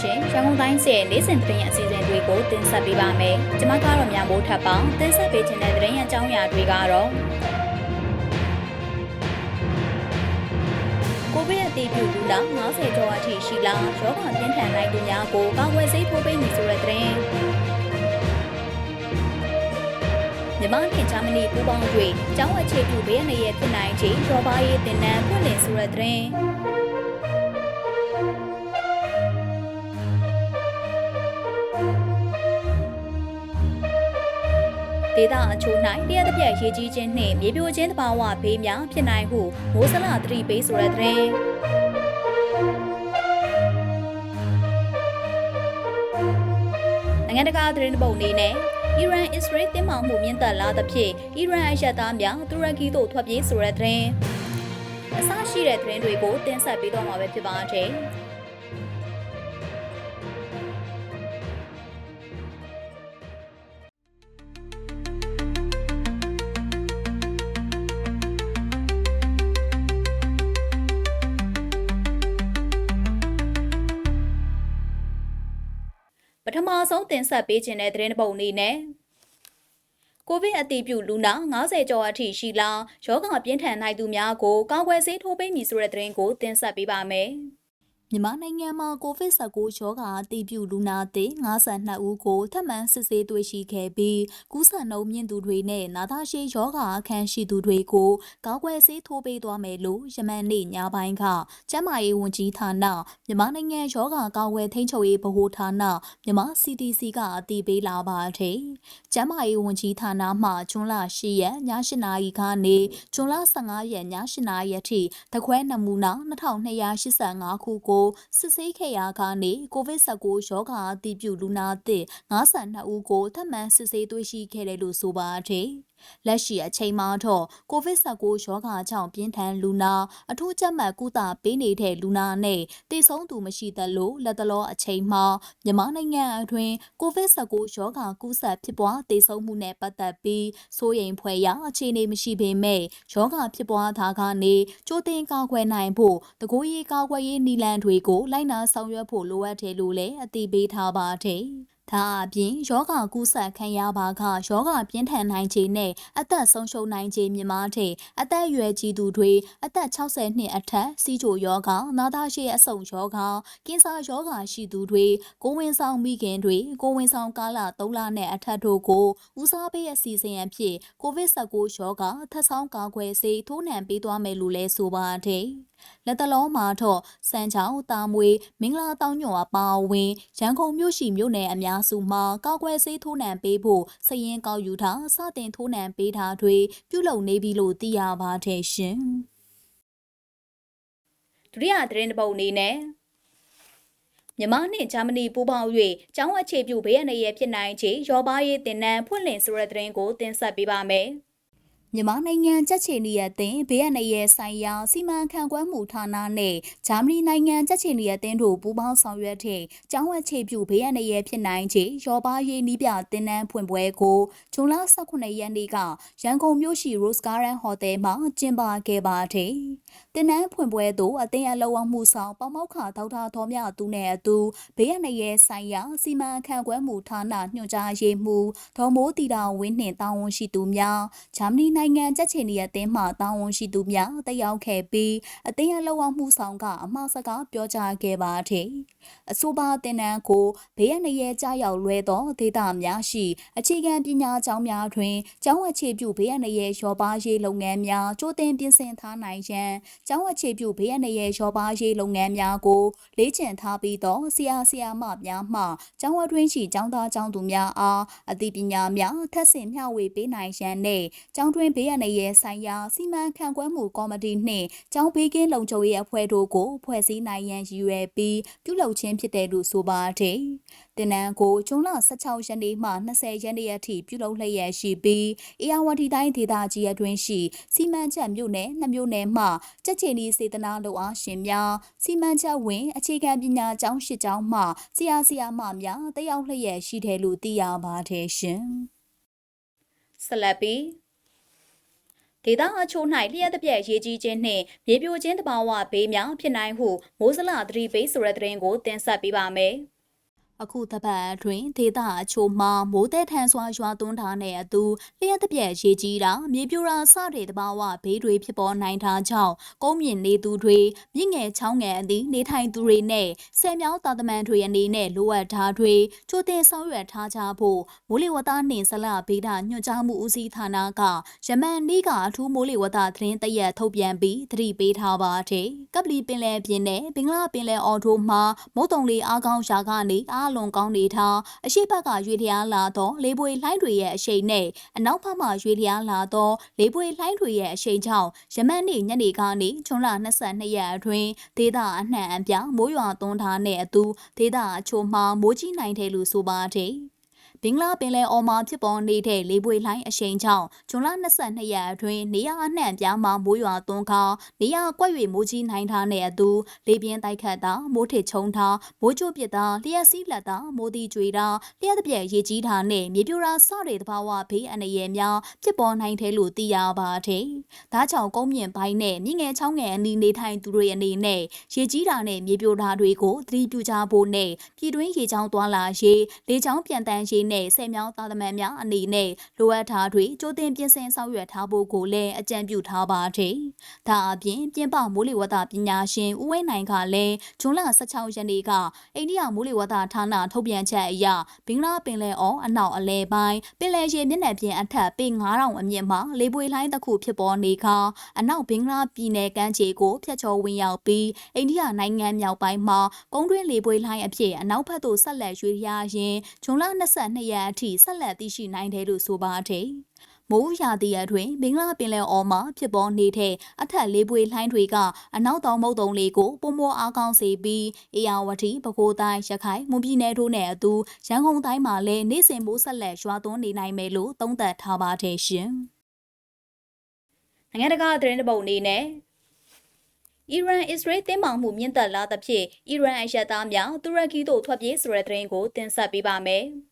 ရှင်ရန်ကုန်တိုင်းရဲ့နေ့စဉ်သတင်းအစီအစဉ်တွေကိုတင်ဆက်ပေးပါမယ်။ကျွန်မကတော့မြန်မိုးထပ်ပါတင်ဆက်ပေးခြင်းတဲ့သတင်းအကြောင်းအရာတွေကတော့ကိုဗစ်အတည်ပြုလူနာ90ကျော်အထိရှိလာရောဂါပြင်းထန်နိုင်သူများကိုကာကွယ်ဆေးထိုးပေးနေဆိုတဲ့သတင်းမြန်မာပြည်ဂျာမနီပူးပေါင်း၍ကျောင်းအခြေပြုဘေးအနေရဲ့ဖြစ်နိုင်ခြေရောပါရေးတင်နန်းဖွင့်လှစ်ဆိုတဲ့သတင်း ဒေသအချို့၌တရက်တစ်ပြက်ရေးကြီးခြင်းနှင့်မြေပြိုခြင်းတဘာဝဘေးများဖြစ်နိုင်ဟုမိုးစလသတိပေးဆိုတဲ့သတင်းနိုင်ငံတကာသတင်းတစ်ပုဒ်အနေနဲ့အီရန်အစ္စရေးတင်းမာမှုမြင့်တက်လာသဖြင့်အီရန်အရက်သားများတူရကီသို့ထွက်ပြေးဆိုတဲ့သတင်းအစရှိတဲ့သတင်းတွေကိုတင်ဆက်ပေးတော့မှာပဲဖြစ်ပါတယ်။ ပထမဆုံးတင်ဆက်ပေးခြင်းတဲ့သတင်းတစ်ပုဒ်အနေနဲ့ကိုဗစ်အတည်ပြုလူနာ90ကျော်အထိရှိလာယောဂပြင်းထန်နိုင်သူများကိုကာကွယ်ဆေးထိုးပေးမည်ဆိုတဲ့သတင်းကိုတင်ဆက်ပေးပါမယ်။ မြန်မာနိုင်ငံမှာကိုဗစ် -19 ရောဂါအတည်ပြုလူနာသစ်52ဦးကိုထပ်မံစစ်ဆေးတွေ့ရှိခဲ့ပြီးကူးစက်နှုန်းမြင့်သူတွေနဲ့နာတာရှည်ရောဂါအခန်းရှိသူတွေကိုကာကွယ်ဆေးထိုးပေးသွားမယ်လို့ယမန်နေ့ညပိုင်းကကျန်းမာရေးဝန်ကြီးဌာနမြန်မာနိုင်ငံရောဂါကာကွယ်ထိန်းချုပ်ရေးဗဟိုဌာနမြန်မာ CDC ကအတည်ပြုလာပါတယ်။ကျန်းမာရေးဝန်ကြီးဌာနမှဇွန်လ10ရက်ည8နာရီကနေဇွန်လ15ရက်ည8နာရီအထိတခွဲနမူနာ2285ခုကိုစစ်ဆေးခဲ့ရာကနေကိုဗစ် -19 ရောဂါအတည်ပြုလူနာသစ်52ဦးကိုထပ်မံစစ်ဆေးတွေ့ရှိခဲ့တယ်လို့ဆိုပါတယ်။လက်ရှိအချိန်မှာတော့ကိုဗစ် -19 ရောဂါကြောင့်ပြင်းထန်လူနာအထူးကြပ်မတ်ကုသပေးနေတဲ့လူနာနဲ့တည်ဆုံးသူမရှိသလိုလက်တလောအချိန်မှာမြန်မာနိုင်ငံအတွင်းကိုဗစ် -19 ရောဂါကူးစက်ဖြစ်ပွားတည်ဆုံးမှုနဲ့ပတ်သက်ပြီးစိုးရိမ်ဖွယ်ရာအခြေအနေမရှိပေမဲ့ရောဂါဖြစ်ပွားတာကနေကြိုတင်ကာကွယ်နိုင်ဖို့တကိုးရေးကာကွယ်ရေးနည်းလမ်းတွေကိုလိုက်နာဆောင်ရွက်ဖို့လိုအပ်တယ်လို့လည်းအသိပေးထားပါတယ်။ ဒါအပြင်ယောဂကူးစက်ခံရပါကယောဂပြင်းထန်နိုင်ခြေနဲ့အသက်ဆုံးရှုံးနိုင်ခြေမြင့်မားတဲ့အသက်အရွယ်ကြီးသူတွေအသက်60နှစ်အထက်စီးချိုယောဂနာတာရှည်အဆုံယောဂကင်ဆာယောဂရှိသူတွေကိုဝင်ဆောင်မိခင်တွေကိုဝင်ဆောင်ကာလ3လနဲ့အထက်တို့ကိုဦးစားပေးအစီအစဉ်အဖြစ်ကိုဗစ် -19 ယောဂထပ်ဆောင်ကာကွယ်ဆေးထိုးနှံပေးသွားမယ်လို့လဲဆိုပါတယ်။လက်တလုံးမှာတော့စံချောင်းတာမွေမင်္ဂလာတောင်းညော်အပါအဝင်ရန်ကုန်မြို့ရှိမြို့နယ်အများစုမှာကောက်ွယ်ဆေးထိုးနှံပေးဖို့စရင်ကောက်ယူထားစတင်ထိုးနှံပေးတာတွေပြုလုပ်နေပြီလို့သိရပါတယ်ရှင်ဒုတိယသတင်းတစ်ပုဒ်အနေနဲ့မြန်မာနှင့်ဂျာမနီပူးပေါင်း၍ကျောင်းအခြေပြုဘေးအန္တရာယ်ဖြစ်နိုင်ခြေရောပါရေးတင်နန်းဖွင့်လှစ်ဆိုတဲ့သတင်းကိုတင်ဆက်ပေးပါမယ်။ မြန်မာနိုင်ငံကြက်ချေနီရတင်ဘေးအန္တရာယ်ဆိုင်ရာစီမံခန့်ခွဲမှုဌာနနဲ့ဂျာမနီနိုင်ငံကြက်ချေနီရတင်တို့ပူးပေါင်းဆောင်ရွက်တဲ့ကျောင်းဝအခြေပြုဘေးအန္တရာယ်ဖြစ်နိုင်ခြေရောပါရေးနီးပြတင်နန်းဖွင့်ပွဲကိုဇွန်လ18ရက်နေ့ကရန်ကုန်မြို့ရှိ Rose Garden Hotel မှာကျင်းပခဲ့ပါတယ်။တင်နန်းဖွင့်ပွဲသို့အသင်းအလောအမှုဆောင်ပမောက္ခဒေါက်တာသောမြသူနဲ့အတူဘေးအန္တရာယ်ဆိုင်ရာစီမံခန့်ခွဲမှုဌာနညွှန်ကြားရေးမှူးဒေါ်မိုးတီတာဝင်းနှင့်တာဝန်ရှိသူများဂျာမနီနိုင်ငံကြက်ချင်နီအသင်းမှတာဝန်ရှိသူများတက်ရောက်ခဲ့ပြီးအသင်းအလောက်အမှုဆောင်ကအမှားစကားပြောကြားခဲ့ပါတယ်။အဆိုပါတင်နန်းကိုဘေးရနရဲကြားရောက်လွဲသောဒေသများရှိအခြေခံပညာကျောင်းများတွင်ကျောင်းအခြေပြုဘေးရနရဲရောပါရေးလုပ်ငန်းများကြိုတင်ပြင်ဆင်ထားနိုင်ရန်ကျောင်းအခြေပြုဘေးရနရဲရောပါရေးလုပ်ငန်းများကိုလေ့ကျင့်ထားပြီးသောဆရာဆရာမများမှကျောင်းအတွင်းရှိကျောင်းသားကျောင်းသူများအားအသိပညာများထပ်ဆင့်မျှဝေပေးနိုင်ရန်နှင့်ကျောင်းတွင်ဘေးရနရဲဆိုင်ရာစီမံခန့်ခွဲမှုကော်မတီနှင့်ကျောင်းဘေးကင်းလုံခြုံရေးအဖွဲ့တို့ကိုဖွဲ့စည်းနိုင်ရန်ရည်ရွယ်ပြီးပြုလုပ်ခြင်းဖြစ်တယ်လို့ဆိုပါတယ်။တင်နန်းကိုဇွန်လ16ရက်နေ့မှ20ရက်နေ့အထိပြုလုပ်လျက်ရှိပြီးအေယာဝတီတိုင်းဒေသကြီးအတွင်းရှိစီမံချက်မြို့နယ်နှမြို့နယ်မှကြက်ချီနီစေတနာလုံအားရှင်များစီမံချက်ဝင်အခြေခံပညာကျောင်းရှိကျောင်းမှဆရာဆရာမများတက်ရောက်လျက်ရှိတယ်လို့သိရပါတယ်ရှင်။ဆက်လက်ပြီး ဒေဒေသအချို့၌လျှက်တစ်ပြက်ရေးကြီးခြင်းနှင့်မြေပြိုခြင်းတဘာဝဘေးများဖြစ်နိုင်ဟုမိုးစလသတိပေးဆိုတဲ့သတင်းကိုတင်ဆက်ပေးပါမယ်။ အခုတပတ်အတွင်းဒေသအချို့မှာမိုးတဲ့ထန်စွာရွာသွန်းထားတဲ့အတူလျှက်တစ်ပြက်ရေကြီးတာမြေပြိုတာစတဲ့တဘာဝဘေးတွေဖြစ်ပေါ်နိုင်တာကြောင့်ကုန်းမြင့်နေသူတွေမြင့်ငယ်ချောင်းငယ်အသည့်နေထိုင်သူတွေနဲ့ဆယ်မြောင်းတာသမန်တွေအနေနဲ့လိုအပ်ထားတွေချိုတင်ဆောင်ရွက်ထားကြဖို့မိုးလေဝသနှင့်ဇလဗေဒညွှန်ကြားမှုဦးစီးဌာနကယမန်နေ့ကအထူးမိုးလေဝသသတင်းတရက်ထုတ်ပြန်ပြီးသတိပေးထားပါတယ်။ကပလီပင်လယ်ပြင်နဲ့ဘင်္ဂလားပင်လယ်အော်ထိုမှာမုတ်တုံလေးအားကောင်းရာကနေအားလွန်ကောင်းနေထားအရှိတ်ဘက်ကရွေလျားလာသောလေပွေလှိုင်းတွေရဲ့အရှိန်နဲ့အနောက်ဘက်မှရွေလျားလာသောလေပွေလှိုင်းတွေရဲ့အရှိန်ကြောင့်ယမန်နေ့ညနေကနေဇွန်လ22ရက်အတွင်းဒေသအနှံ့အပြားမိုးရွာသွန်းထားတဲ့အတူဒေသအချို့မှာမိုးကြီးနိုင်တယ်လို့ဆိုပါတယ်။ ဘင်္ဂလားပင်လယ်အော်မှာဖြစ်ပေါ်နေတဲ့လေပွေလှိုင်းအရှိန်ကြောင့်ဇွန်လ22ရက်အတွင်းနေရအနှံ့ပြားမှာမိုးရွာသွန်းခါနေရကွက်၍မိုးကြီးနိုင်ထားတဲ့အတူလေပြင်းတိုက်ခတ်တာမိုးထစ်ချုံတာမိုးချို့ပစ်တာလျှက်စီးလက်တာမိုးတီကျွေတာလျှက်တစ်ပြက်ရေကြီးတာနဲ့မြေပြိုတာစတဲ့သဘာဝဘေးအန္တရာယ်များဖြစ်ပေါ်နိုင်တယ်လို့သိရပါတယ်။ဒါကြောင့်ကုန်းမြင့်ပိုင်းနဲ့မြင့်ငယ်ချောင်းငယ်အနီးနေထိုင်သူတွေအနေနဲ့ရေကြီးတာနဲ့မြေပြိုတာတွေကိုသတိပြုကြဖို့နဲ့ပြည်တွင်းရေချောင်းသွားလာရေးလေချောင်းပြန်တန်းရေးနဲ့ဆယ်မြောင်းသားသမန်များအနေနဲ့လိုအပ်တာတွေကြိုတင်ပြင်ဆင်ဆောင်ရွက်ထားဖို့ကိုလည်းအကြံပြုထားပါတယ်။ဒါအပြင်ပြင်ပမိုးလေဝသပညာရှင်ဦးဝင်းနိုင်ကလည်းဇွန်လ16ရက်နေ့ကအိန္ဒိယမိုးလေဝသဌာနထုတ်ပြန်ချက်အရဘင်္ဂလားပင်လယ်အော်အနောက်အလဲပိုင်းပင်လယ်ရေမျက်နှာပြင်အထက်ပေ9000အမြင့်မှာလေပွေလှိုင်းတစ်ခုဖြစ်ပေါ်နေခါအနောက်ဘင်္ဂလားပြည်နယ်ကမ်းခြေကိုဖျက်ချော်ဝင်ရောက်ပြီးအိန္ဒိယနိုင်ငံမြောက်ပိုင်းမှာကုန်းတွင်းလေပွေလှိုင်းအဖြစ်အနောက်ဘက်သို့ဆက်လက်ရွေ့ရရင်ဇွန်လ22ရက်အထိဆက်လက်သိရှိနိုင်တယ်လို့ဆိုပါတယ်။မိုးရာသီအတွင်းဘင်္ဂလားပင်လယ်အော်မှာဖြစ်ပေါ်နေတဲ့အထက်လေးပွေလှိုင်းတွေကအနောက်တောင်မုတ်တုံလေးကိုပုံမအားကောင်းစေပြီးအေယာဝတီပဲခူးတိုင်းရခိုင်မွန်ပြည်နယ်တို့နဲ့အတူရန်ကုန်တိုင်းမှာလည်းနေ့စဉ်မိုးဆက်လက်ရွာသွန်းနေနိုင်မယ်လို့သုံးသပ်ထားပါတယ်ရှင်။နိုင်ငံတကာသတင်းတပုတ်အနေနဲ့အီရန်အစ္စရေးတင်းမာမှုမြင့်တက်လာသဖြင့်အီရန်အရက်သားများတူရကီသို့ထွက်ပြေးဆိုတဲ့သတင်းကိုတင်ဆက်ပေးပါမယ်။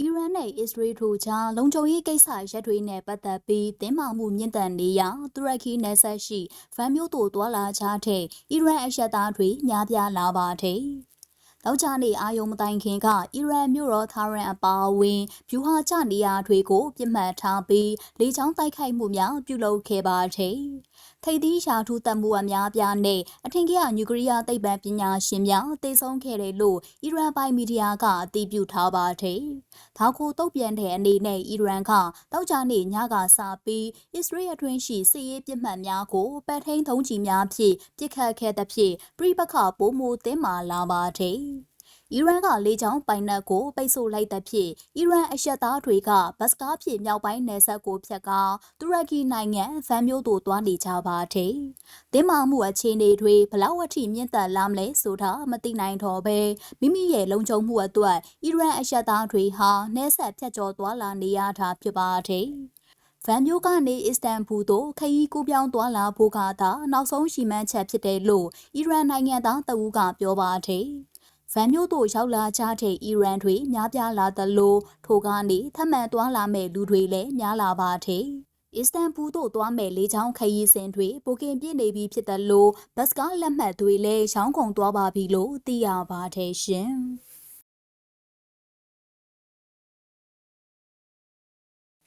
အီရန်နဲ့အစ္စရေးတို့ကြားလုံခြုံရေးကိစ္စရက်တွေနဲ့ပတ်သက်ပြီးတင်းမာမှုမြင့်တက်နေရာတူရကီနယ်စပ်ရှိဗန်မြို့သို့တွာလာကြတဲ့အီရန်အရက်သားတွေများပြားလာပါတယ်။နောက်ကျနေအာယုံမတိုင်ခင်ကအီရန်မြို့တော်သာရန်အပါအဝင်ဗျူဟာကျနေရာတွေကိုပြစ်မှတ်ထားပြီးလေကြောင်းတိုက်ခိုက်မှုများပြုလုပ်ခဲ့ပါတယ်။ ထိပ်သီးရာထူးတပ်မှုအများပြားနဲ့အထင်ကြီးနျူကလ িয়ার သိပ္ပံပညာရှင်များတည်ဆုံခဲ့တယ်လို့အီရန်ပိုင်မီဒီယာကအတည်ပြုထားပါတယ်။ဒါကိုတုတ်ပြန်တဲ့အနေနဲ့အီရန်ကတောက်ကြနေညကစပြီးအစ္စရေးအတွင်းရှိစစ်ရေးပြစ်မှတ်များကိုပတ်ထိန်ထုံးကြီးများဖြင့်ပြစ်ခတ်ခဲ့သဖြင့်ပြိပခပိုးမိုတင်းမာလာပါတယ်။ အီရန်ကလေကြောင်းပိုင်နက်ကိုပိတ်ဆို့လိုက်တဲ့ဖြစ်အီရန်အရက်သားတွေကဘတ်စကားဖြင့်မြောက်ပိုင်းနယ်စပ်ကိုဖြတ်ကာတူရကီနိုင်ငံဗန်မြို့သို့သွားနေကြပါတယ်။တင်းမာမှုအခြေအနေတွေဘလောက်အထိမြင့်တက်လာမလဲဆိုတာမသိနိုင်တော့ပဲမိမိရဲ့လုံခြုံမှုအတွက်အီရန်အရက်သားတွေဟာနယ်စပ်ဖြတ်ကျော်သွားလာနေရတာဖြစ်ပါတယ်။ဗန်မျိုးကနေအစ္စတန်ဘူသို့ခရီးကူးပြောင်းသွားလာဖို့ကသာနောက်ဆုံးရှိမှန်းချက်ဖြစ်တယ်လို့အီရန်နိုင်ငံသားတအူးကပြောပါတယ်။ ဗန်မြို့သို့ရောက်လာကြတဲ့အီရန်တွေများပြားလာသလိုထိုကနေထမှန်သွားလာမဲ့လူတွေလည်းများလာပါတဲ့အစ္စတန်ဘူသို့သွားမဲ့လေကြောင်းခရီးစဉ်တွေပိုကင်ပြည့်နေပြီဖြစ်တယ်လို့ဘတ်စကားလက်မှတ်တွေလည်းရောင်းကုန်သွားပါပြီလို့သိရပါတယ်ရှင်။